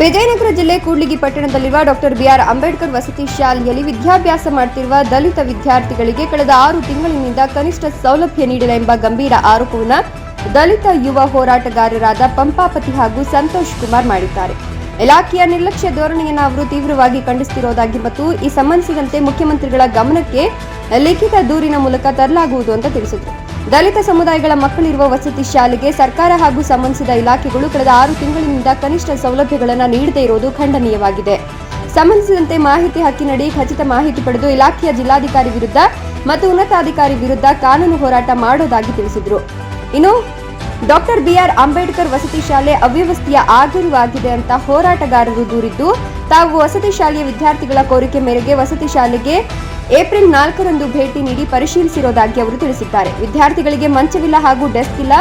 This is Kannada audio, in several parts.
ವಿಜಯನಗರ ಜಿಲ್ಲೆ ಕೂಡ್ಲಿಗಿ ಪಟ್ಟಣದಲ್ಲಿರುವ ಡಾಕ್ಟರ್ ಬಿಆರ್ ಅಂಬೇಡ್ಕರ್ ವಸತಿ ಶಾಲೆಯಲ್ಲಿ ವಿದ್ಯಾಭ್ಯಾಸ ಮಾಡುತ್ತಿರುವ ದಲಿತ ವಿದ್ಯಾರ್ಥಿಗಳಿಗೆ ಕಳೆದ ಆರು ತಿಂಗಳಿನಿಂದ ಕನಿಷ್ಠ ಸೌಲಭ್ಯ ನೀಡಿಲ್ಲ ಎಂಬ ಗಂಭೀರ ಆರೋಪವನ್ನು ದಲಿತ ಯುವ ಹೋರಾಟಗಾರರಾದ ಪಂಪಾಪತಿ ಹಾಗೂ ಸಂತೋಷ್ ಕುಮಾರ್ ಮಾಡಿದ್ದಾರೆ. ಇಲಾಖೆಯ ನಿರ್ಲಕ್ಷ್ಯ ಧೋರಣೆಯನ್ನು ಅವರು ತೀವ್ರವಾಗಿ ಖಂಡಿಸುತ್ತಿರುವುದಾಗಿ ಮತ್ತು ಈ ಸಂಬಂಧಿಸಿದಂತೆ ಮುಖ್ಯಮಂತ್ರಿಗಳ ಗಮನಕ್ಕೆ ಲಿಖಿತ ದೂರಿನ ಮೂಲಕ ತರಲಾಗುವುದು ಅಂತ ತಿಳಿಸಿದರು. ದಲಿತ ಸಮುದಾಯಗಳ ಮಕ್ಕಳಿರುವ ವಸತಿ ಶಾಲೆಗೆ ಸರ್ಕಾರ ಹಾಗೂ ಸಂಬಂಧಿಸಿದ ಇಲಾಖೆಗಳು ಕಳೆದ ಆರು ತಿಂಗಳಿನಿಂದ ಕನಿಷ್ಠ ಸೌಲಭ್ಯಗಳನ್ನು ನೀಡದೇ ಇರುವುದು ಖಂಡನೀಯವಾಗಿದೆ. ಸಂಬಂಧಿಸಿದಂತೆ ಮಾಹಿತಿ ಹಕ್ಕಿನಡಿ ಖಚಿತ ಮಾಹಿತಿ ಪಡೆದು ಇಲಾಖೆಯ ಜಿಲ್ಲಾಧಿಕಾರಿ ವಿರುದ್ಧ ಮತ್ತು ಉನ್ನತಾಧಿಕಾರಿ ವಿರುದ್ಧ ಕಾನೂನು ಹೋರಾಟ ಮಾಡೋದಾಗಿ ತಿಳಿಸಿದರು. ಇನ್ನು, ಡಾಕ್ಟರ್ ಬಿಆರ್ ಅಂಬೇಡ್ಕರ್ ವಸತಿ ಶಾಲೆ ಅವ್ಯವಸ್ಥೆಯ ಆಗರವಾಗಿದೆ ಅಂತ ಹೋರಾಟಗಾರರು ದೂರಿದ್ದು, ತಾವು ವಸತಿ ಶಾಲೆಯ ವಿದ್ಯಾರ್ಥಿಗಳ ಕೋರಿಕೆ ಮೇರೆಗೆ ವಸತಿ ಶಾಲೆಗೆ ಏಪ್ರಿಲ್ ನಾಲ್ಕರಂದು ಭೇಟಿ ನೀಡಿ ಪರಿಶೀಲಿಸಿರುವುದಾಗಿ ಅವರು ತಿಳಿಸಿದ್ದಾರೆ. ವಿದ್ಯಾರ್ಥಿಗಳಿಗೆ ಮಂಚವಿಲ್ಲ ಹಾಗೂ ಡೆಸ್ಕ್ ಇಲ್ಲ,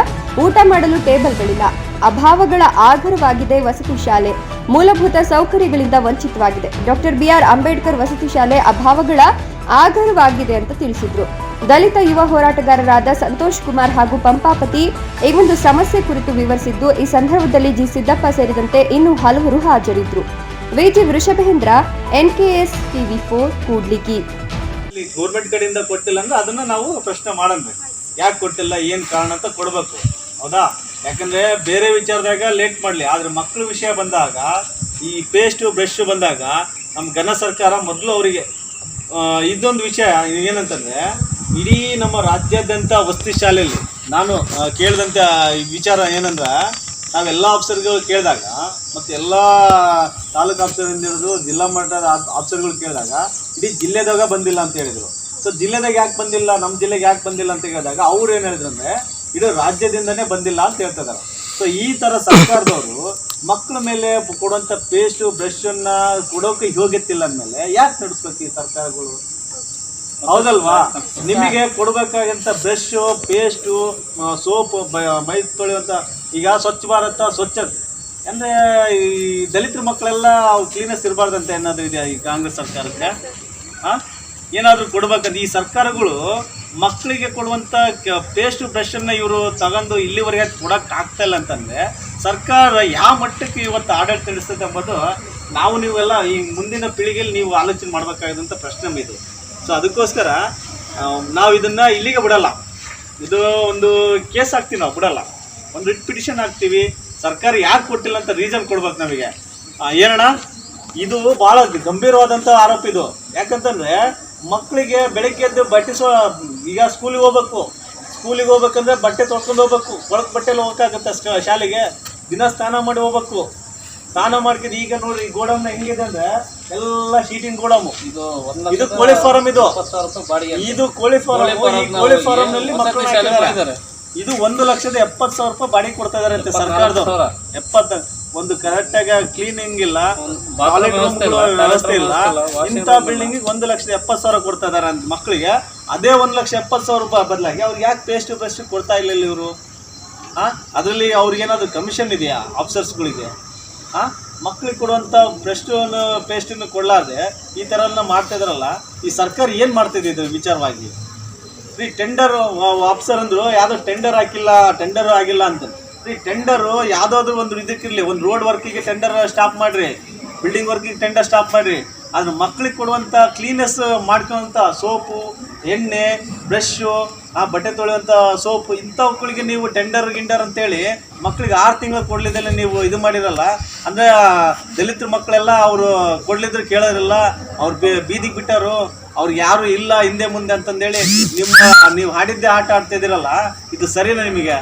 ಊಟ ಮಾಡಲು ಟೇಬಲ್ಗಳಿಲ್ಲ. ಅಭಾವಗಳ ಆಗರವಾಗಿದೆ ವಸತಿ ಶಾಲೆ. ಮೂಲಭೂತ ಸೌಕರ್ಯಗಳಿಂದ ವಂಚಿತವಾಗಿದೆ. ಡಾಕ್ಟರ್ ಬಿಆರ್ ಅಂಬೇಡ್ಕರ್ ವಸತಿ ಶಾಲೆ ಅಭಾವಗಳ ಆಗರವಾಗಿದೆ ಅಂತ ತಿಳಿಸಿದ್ರು. ದಲಿತ ಯುವ ಹೋರಾಟಗಾರರಾದ ಸಂತೋಷ್ ಕುಮಾರ್ ಹಾಗೂ ಪಂಪಾಪತಿ ಈ ಒಂದು ಸಮಸ್ಯೆ ಕುರಿತು ವಿವರಿಸಿದ್ದು, ಈ ಸಂದರ್ಭದಲ್ಲಿ ಜಿ ಸಿದ್ದಪ್ಪ ಸೇರಿದಂತೆ ಇನ್ನೂ ಹಲವರು ಹಾಜರಿದ್ದರು V G Vrushabhendra NKS TV four, Kudligi. Government ಕಡೆಯಿಂದ ಕೊಟ್ಟಿಲ್ಲ ಅಂದ್ರೆ ಅದನ್ನ ನಾವು ಪ್ರಶ್ನೆ ಮಾಡಂದ್ರೆ ಯಾಕೆ ಕೊಟ್ಟಿಲ್ಲ, ಏನ್ ಕಾರಣ ಅಂತ ಕೊಡ್ಬೇಕು. ಹೌದಾ? ಯಾಕಂದ್ರೆ ಬೇರೆ ವಿಚಾರದಾಗ ಲೇಟ್ ಮಾಡ್ಲಿ. ಆದ್ರೆ ಮಕ್ಕಳ ವಿಷಯ ಬಂದಾಗ, ಈ ಪೇಸ್ಟ್ ಬ್ರಷ್ ಬಂದಾಗ ನಮ್ಮ ಘನ ಸರ್ಕಾರ ಮೊದಲು ಅವರಿಗೆ ಇದೊಂದು ವಿಷಯ ಏನಂತಂದ್ರೆ, ಇಡೀ ನಮ್ಮ ರಾಜ್ಯಾದ್ಯಂತ ವಸತಿ ಶಾಲೆಯಲ್ಲಿ, ನಾನು ಕೇಳಿದಂತ ವಿಚಾರ ಏನಂದ್ರೆ, ನಾವೆಲ್ಲ ಆಫೀಸರ್ಗಳು ಕೇಳಿದಾಗ ಮತ್ತು ಎಲ್ಲ ತಾಲೂಕು ಆಫೀಸರಿಂದ ಹಿಡಿದು ಜಿಲ್ಲಾ ಮಟ್ಟದ ಆಫೀಸರ್ಗಳು ಕೇಳಿದಾಗ, ಇಡೀ ಜಿಲ್ಲೆದಾಗ ಬಂದಿಲ್ಲ ಅಂತ ಹೇಳಿದರು. ಸೊ ಜಿಲ್ಲೆದಾಗ ಯಾಕೆ ಬಂದಿಲ್ಲ ನಮ್ಮ ಜಿಲ್ಲೆಗೆ ಯಾಕೆ ಬಂದಿಲ್ಲ ಅಂತ ಕೇಳಿದಾಗ, ಅವ್ರು ಏನು ಹೇಳಿದ್ರು ಅಂದರೆ ಇಡೀ ರಾಜ್ಯದಿಂದನೇ ಬಂದಿಲ್ಲ ಅಂತ ಹೇಳ್ತಿದ್ದಾರೆ ಸೊ ಈ ಥರ ಸರ್ಕಾರದವರು ಮಕ್ಕಳ ಮೇಲೆ ಕೊಡುವಂಥ ಪೇಸ್ಟು ಬ್ರಷನ್ನು ಕೊಡೋಕೆ ಯೋಗ್ಯತಿಲ್ಲ ಅಂದಮೇಲೆ ಯಾಕೆ ನಡೆಸ್ಬೇಕು ಈ ಸರ್ಕಾರಗಳು? ಹೌದಲ್ವಾ? ನಿಮಗೆ ಕೊಡ್ಬೇಕಾಗಂತ ಬ್ರಷ್ ಪೇಸ್ಟು ಸೋಪ್ ಮೈ ತೊಳೆಯುವಂತ ಈಗ ಸ್ವಚ್ಛ ಭಾರತ ಸ್ವಚ್ಛ ಅಂದ್ರೆ ಈ ದಲಿತರ ಮಕ್ಕಳೆಲ್ಲ ಕ್ಲೀನೆಸ್ ಇರಬಾರ್ದಂತ ಏನಾದರೂ ಇದೆಯಾ ಈ ಕಾಂಗ್ರೆಸ್ ಸರ್ಕಾರಕ್ಕೆ? ಏನಾದರೂ ಕೊಡ್ಬೇಕಂತ ಈ ಸರ್ಕಾರಗಳು ಮಕ್ಕಳಿಗೆ ಕೊಡುವಂಥ ಪೇಸ್ಟ್ ಬ್ರಷನ್ನ ಇವರು ತಗೊಂಡು ಇಲ್ಲಿವರೆಗೆ ಕೊಡಕ್ಕೆ ಆಗ್ತಾ ಇಲ್ಲ ಅಂತಂದ್ರೆ ಸರ್ಕಾರ ಯಾವ ಮಟ್ಟಕ್ಕೆ ಇವತ್ತು ಆಡಳಿತ ನಡೆಸ್ತದೆ ಎಂಬುದು ನಾವು ನೀವೆಲ್ಲ ಈ ಮುಂದಿನ ಪೀಳಿಗೆಯಲ್ಲಿ ನೀವು ಆಲೋಚನೆ ಮಾಡಬೇಕಾಗಿದ್ದಂಥ ಪ್ರಶ್ನೆ ಇದು ಸೊ ಅದಕ್ಕೋಸ್ಕರ ನಾವು ಇದನ್ನ ಇಲ್ಲಿಗೆ ಬಿಡಲ್ಲ. ಇದು ಒಂದು ಕೇಸ್ ಹಾಕ್ತೀವಿ ನಾವು, ಬಿಡಲ್ಲ. ಒಂದು ರಿಟ್ ಪಿಟಿಷನ್ ಹಾಕ್ತೀವಿ. ಸರ್ಕಾರ ಯಾಕೆ ಕೊಟ್ಟಿಲ್ಲ ಅಂತ ರೀಸನ್ ಕೊಡ್ಬೇಕು ನಮಗೆ? ಏನಣ್ಣ? ಇದು ಭಾಳ ಗಂಭೀರವಾದಂಥ ಆರೋಪ ಇದು. ಯಾಕಂತಂದ್ರೆ ಮಕ್ಕಳಿಗೆ ಬೆಳಗ್ಗೆ ಎದ್ದು ಬಟ್ಟೆ ಸೊ ಈಗ ಸ್ಕೂಲಿಗೆ ಹೋಗ್ಬೇಕು. ಸ್ಕೂಲಿಗೆ ಹೋಗ್ಬೇಕಂದ್ರೆ ಬಟ್ಟೆ ತೊಳ್ಕೊಂಡು ಹೋಗ್ಬೇಕು. ಕೊಳಕ್ ಬಟ್ಟೆಲ್ಲ ಹೋಗಕ್ಕಾಗತ್ತೆ ಶಾಲೆಗೆ? ದಿನ ಸ್ನಾನ ಮಾಡಿ ಹೋಗ್ಬೇಕು. ಸ್ನಾನ ಮಾಡ್ಕೊಂಡು ಈಗ ನೋಡ್ರಿ ಈ ಗೋಡೌನ್ ಹೆಂಗಿದೆ ಅಂದ್ರೆ ಎಲ್ಲ ಶೀಟಿನ ಗೋಡಮು ಇದು ಇದು ಕೋಳಿ ಫಾರಂ ಇದು. ಇದು ಕೋಳಿ ಫಾರಂ ಈ ಕೋಳಿ ಫಾರಂ ನಲ್ಲಿ ಮಕ್ಕಳು ಇದು ಒಂದು ಲಕ್ಷದ ಎಪ್ಪತ್ತು ಸಾವಿರ ರೂಪಾಯಿ ಬಾಡಿ ಕೊಡ್ತಾ ಇದಾರೆ ಸರ್ಕಾರದವರು ಸಾವಿರ. ಎಪ್ಪತ್ತ ಒಂದು ಕರೆಕ್ಟ್ ಆಗಿ ಕ್ಲೀನಿಂಗ್ ಇಲ್ಲ ವ್ಯವಸ್ಥೆ ಇಲ್ಲ, ಇಂಥ ಬಿಲ್ಡಿಂಗ್ ಒಂದು ಲಕ್ಷದ ಎಪ್ಪತ್ ಸಾವಿರ ಕೊಡ್ತಾ ಇದಾರೆ ಅಂತ ಮಕ್ಕಳಿಗೆ. ಅದೇ ಒಂದು ಲಕ್ಷ ಎಪ್ಪತ್ತು ಸಾವಿರ ರೂಪಾಯಿ ಬದಲಾಗಿ ಅವ್ರಿಗೆ ಯಾಕೆ ಪೇಸ್ಟ್ ಬ್ರಷ್ ಕೊಡ್ತಾ ಇಲ್ಲ ಇವರು? ಆ? ಅದರಲ್ಲಿ ಅವ್ರಿಗೇನಾದ್ರು ಕಮಿಷನ್ ಇದೆಯಾ ಆಫೀಸರ್ಸ್ಗಳಿಗೆ ಆ? ಮಕ್ಕಳಿಗೆ ಕೊಡುವಂಥ ಬ್ರಷ್ಟನ್ನು ಪೇಸ್ಟನ್ನು ಕೊಡಲಾರ್ದೆ ಈ ಥರ ಎಲ್ಲ ಮಾಡ್ತಾ ಇದ್ರಲ್ಲ ಈ ಸರ್ಕಾರ ಏನು ಮಾಡ್ತಿದೆ ಇದು ವಿಚಾರವಾಗಿ? ರೀ ಟೆಂಡರ್ ಆಫೀಸರ್ ಅಂದ್ರು, ಯಾವುದೋ ಟೆಂಡರ್ ಹಾಕಿಲ್ಲ ಟೆಂಡರ್ ಆಗಿಲ್ಲ ಅಂತ. ರೀ ಟೆಂಡರು ಯಾವುದಾದ್ರು ಒಂದು ಇದಕ್ಕಿರಲಿ, ಒಂದು ರೋಡ್ ವರ್ಕಿಗೆ ಟೆಂಡರ್ ಸ್ಟಾಪ್ ಮಾಡ್ರಿ. ಬಿಲ್ಡಿಂಗ್ ವರ್ಕಿಗೆ ಟೆಂಡರ್ ಸ್ಟಾಪ್ ಮಾಡ್ರಿ. ಆದ್ರೆ ಮಕ್ಕಳಿಗೆ ಕೊಡುವಂಥ ಕ್ಲೀನೆಸ್ ಮಾಡ್ಕೊಳ್ಳುವಂಥ ಸೋಪು ಎಣ್ಣೆ ಬ್ರಷ್ಷು ಆ ಬಟ್ಟೆ ತೊಳೆಯುವಂಥ ಸೋಪು ಇಂಥವುಗಳಿಗೆ ನೀವು ಟೆಂಡರ್ ಗಿಂಡರ್ ಅಂತೇಳಿ ಮಕ್ಕಳಿಗೆ ಆರು ತಿಂಗಳು ಕೊಡ್ಲಿದ್ದಲ್ಲ ನೀವು ಇದು ಮಾಡಿರಲ್ಲ. ಅಂದರೆ ದಲಿತರ ಮಕ್ಕಳೆಲ್ಲ ಅವರು ಕೊಡ್ಲಿದ್ರು ಕೇಳೋರಿಲ್ಲ ಅವ್ರು ಬೇ ಬೀದಿಗೆ ಬಿಟ್ಟರು ಅವ್ರಿಗೆ ಯಾರು ಇಲ್ಲ ಹಿಂದೆ ಮುಂದೆ ಅಂತಂದೇಳಿ ನಿಮ್ಮ ನೀವು ಹಾಡಿದ್ದೇ ಆಟ ಆಡ್ತಾ ಇದೀರಲ್ಲ ಇದು ಸರಿನಾ ನಿಮಗೆ?